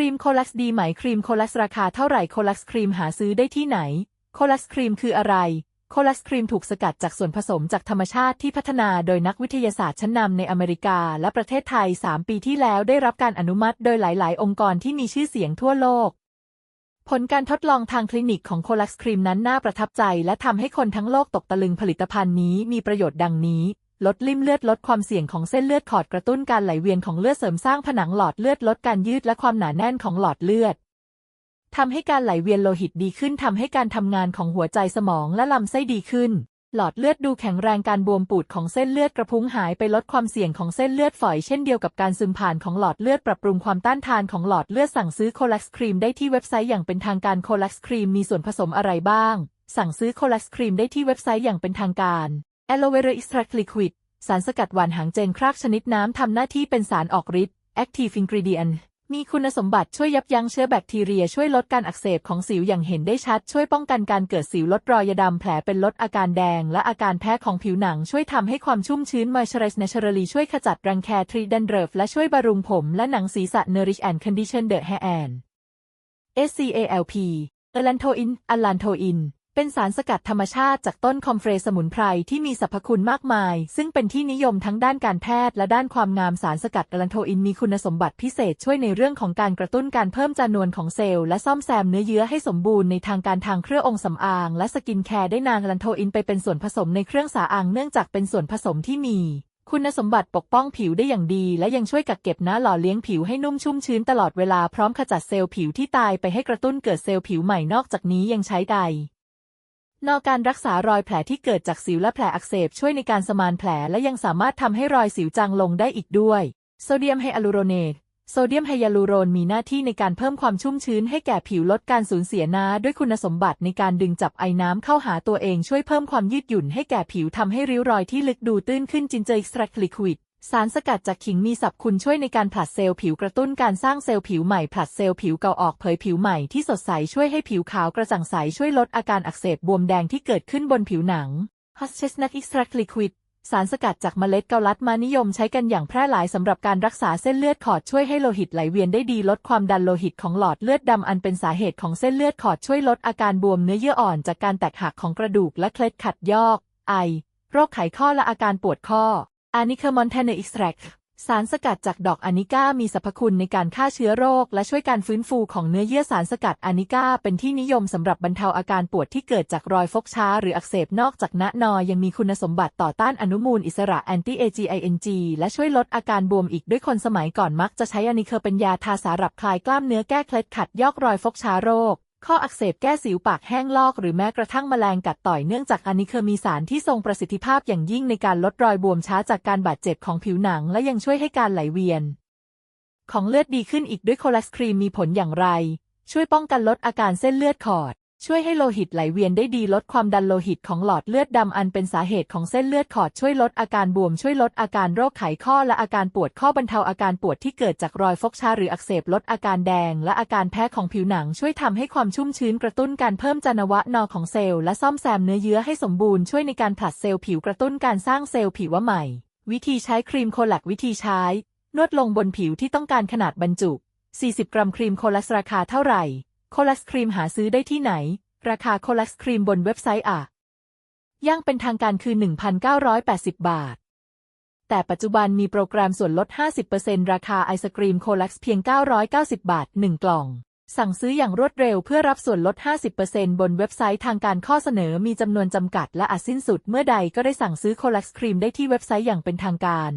รีมโคลัสดีไหมครีมโคลัสราคาเท่าไหร่โคลัสครีมหาซื้อได้ที่ไหน โคลัสครีมคืออะไร โคลัสครีมถูกสกัดจากส่วนผสมจากธรรมชาติที่พัฒนาโดยนักวิทยาศาสตร์ชั้นนำในอเมริกาและประเทศไทย 3 ปีที่แล้วได้รับการอนุมัติโดยหลาย ๆ องค์กรที่มีชื่อเสียงทั่วโลก ผลการทดลองทางคลินิกของโคลัสครีมนั้นน่าประทับใจ และทำให้คนทั้งโลกตกตะลึงผลิตภัณฑ์นี้มีประโยชน์ดังนี้ ลดลิ่มเลือดลดความเสี่ยงของเส้นเลือดขอดกระตุ้นการไหลเวียนของเลือดเสริมสร้างผนังหลอดเลือดลดการยืดและความหนาแน่นของหลอดเลือดทำให้การไหลเวียนโลหิตดีขึ้นทำให้การทำงานของหัวใจสมองและลำไส้ดีขึ้น หลอดเลือดดูแข็งแรงการบวมปูดของเส้นเลือดกระพุ้งหายไปลดความเสี่ยงของเส้นเลือดฝอยเช่นเดียวกับการซึมผ่านของหลอดเลือดปรับปรุงความต้านทานของหลอดเลือดสั่งซื้อโคลักครีมได้ที่เว็บไซต์อย่างเป็นทางการโคลักครีมมีส่วนผสมอะไรบ้าง สั่งซื้อโคลักครีมได้ที่เว็บไซต์อย่างเป็นทางการ Aloe Vera Extract Liquid สารสกัดหวานหางเจนครากชนิดน้ำทำหน้าที่เป็นสารออกฤทธิ์ Active Ingredient มีคุณสมบัติช่วยยับยั้งเชื้อแบคทีเรียช่วยลดการอักเสบของสิวอย่างเห็นได้ชัด ช่วยป้องกันการเกิดสิวลดรอยดำแผลเป็นลดอาการแดง และอาการแพ้ของผิวหนังช่วยทำให้ความชุ่มชื้น Moisturize Naturally ช่วยขจัดรังแค Treat Dandruff และช่วยบำรุงผมและหนังศีรษะ Nourish and Condition the hair and SCALP เอลันโทอินอลันโทอิน เป็นสารสกัดธรรมชาติจากต้นคอมเฟรสมุนไพรที่มีสรรพคุณมากมาย ซึ่งเป็นที่นิยมทั้งด้านการแพทย์และด้านความงามสารสกัดเอลันโทอินมีคุณสมบัติพิเศษช่วยในเรื่องของการกระตุ้นการเพิ่มจำนวนของเซลล์และซ่อมแซมเนื้อเยื่อให้สมบูรณ์ในทางการทางเครื่ององค์สำอาง และสกินแคร์ได้นางเอลันโทอินไปเป็นส่วนผสมในเครื่องสาอางเนื่องจากเป็นส่วนผสมที่มีคุณสมบัติปกป้องผิวได้อย่างดี และยังช่วยกักเก็บน้ำหล่อเลี้ยงผิวให้นุ่มชุ่มชื้นตลอดเวลาพร้อมขจัดเซลล์ผิวที่ตายไปให้กระตุ้นเกิดเซลล์ผิวใหม่นอกจากนี้ยังใช้ได นอกการรักษารอยแผลที่เกิดจากสิวและแผลอักเสบช่วยในการสมานแผลและยังสามารถทำให้รอยสิวจางลงได้อีกด้วย โซเดียมไฮอะลูโรเนตโซเดียมไฮยาลูโรนมีหน้าที่ในการเพิ่มความชุ่มชื้นให้แก่ผิวลดการสูญเสียน้ำด้วยคุณสมบัติในการดึงจับไอน้ำเข้าหาตัวเองช่วยเพิ่มความยืดหยุ่นให้แก่ผิวทำให้ริ้วรอยที่ลึกดูตื้นขึ้นจินเจอร์ extract liquid สารสกัดจากขิงมีสรรพคุณช่วยในการผลัดเซลล์ผิวกระตุ้นการสร้างเซลล์ผิวใหม่ผลัดเซลล์ผิวเก่าออกเผยผิวใหม่ที่สดใสช่วยให้ผิวขาวกระจ่างใสช่วยลดอาการอักเสบบวมแดงที่เกิดขึ้นบนผิวหนัง Hot Chestnut Extract Liquid สารสกัดจากเมล็ดเกาลัดมานิยมใช้กันอย่างแพร่หลายสำหรับการรักษาเส้นเลือดขอดช่วยให้โลหิตไหลเวียนได้ดีลดความดันโลหิตของหลอดเลือดดำอันเป็นสาเหตุของเส้นเลือดขอดช่วยลดอาการบวมเนื้อเยื่ออ่อนจากการแตกหักของกระดูกและเคล็ดขัดยอก ไอ โรคไขข้อและอาการปวดข้อ a n i c a m o n t a n e Extract สารสกัดจากดอกอานิก้ามีสรรพคุณในการฆ่าเชื้อโรค และช่วยการฟื้นฟูของเนื้อเยื่อสารสกัดอานิก้าเป็นที่นิยมสำหรับบรรเทาอาการปวดที่เกิดจากรอยฟกช้า หรืออักเสบนอกจากณนอยังมีคุณสมบัติต่อต้านอนุมูลอิสระ anti aging และช่วยลดอาการบวมอีกด้วยคนสมัยก่อนมักจะใช้อานิเคอร์เป็นยาทาสาหรับคลายกล้ามเนื้อแก้เคล็ดขัดยอกรอยฟกช้าโรค ข้ออักเสบแก้สิวปากแห้งลอกหรือแม้กระทั่งแมลงกัดต่อยเนื่องจากอันนี้เคอมีสารที่ทรงประสิทธิภาพอย่างยิ่งในการลดรอยบวมช้าจากการบาดเจ็บของผิวหนัง และยังช่วยให้การไหลเวียน ของเลือดดีขึ้นอีกด้วยโคลัสครีมมีผลอย่างไร ช่วยป้องกันลดอาการเส้นเลือดขอด ช่วยให้โลหิตไหลเวียนได้ดีลดความดันโลหิตของหลอดเลือดดำอันเป็นสาเหตุของเส้นเลือดขอดช่วยลดอาการบวมช่วยลดอาการโรคไขข้อและอาการปวดข้อบรรเทาอาการปวดที่เกิดจากรอยฟกช้าหรืออักเสบลดอาการแดงและอาการแพ้ของผิวหนังช่วยทำให้ความชุ่มชื้นกระตุ้นการเพิ่มจานวะนอของเซลล์และซ่อมแซมเนื้อเยื่อให้สมบูรณ์ช่วยในการผลัดเซลล์ผิวกระตุ้นการสร้างเซลล์ผิวใหม่ วิธีใช้ครีมโคลักวิธีใช้ นวดลงบนผิวที่ต้องการขนาดบรรจุ 40 กรัมครีมโคลัสราคาเท่าไหร่ ลัสครีมหาซื้อได้ที่ไหน ราคาโคลัสครีมบนเว็บไซต์อะย่างเป็นทางการคือ 1,980 บาท แต่ปัจจุบันมีโปรแกรมส่วนลด 50%ราคาไอศกรีมโคลัสเพียง 990 บาท 1 กล่อง สั่งซื้ออย่างรวดเร็วเพื่อรับส่วนลด 50%บนเว็บไซต์ทางการข้อเสนอมีจำนวนจำกัดและอาจสิ้นสุดเมื่อใดก็ได้สั่งซื้อโคลัสครีมได้ที่เว็บไซต์อย่างเป็นทางการ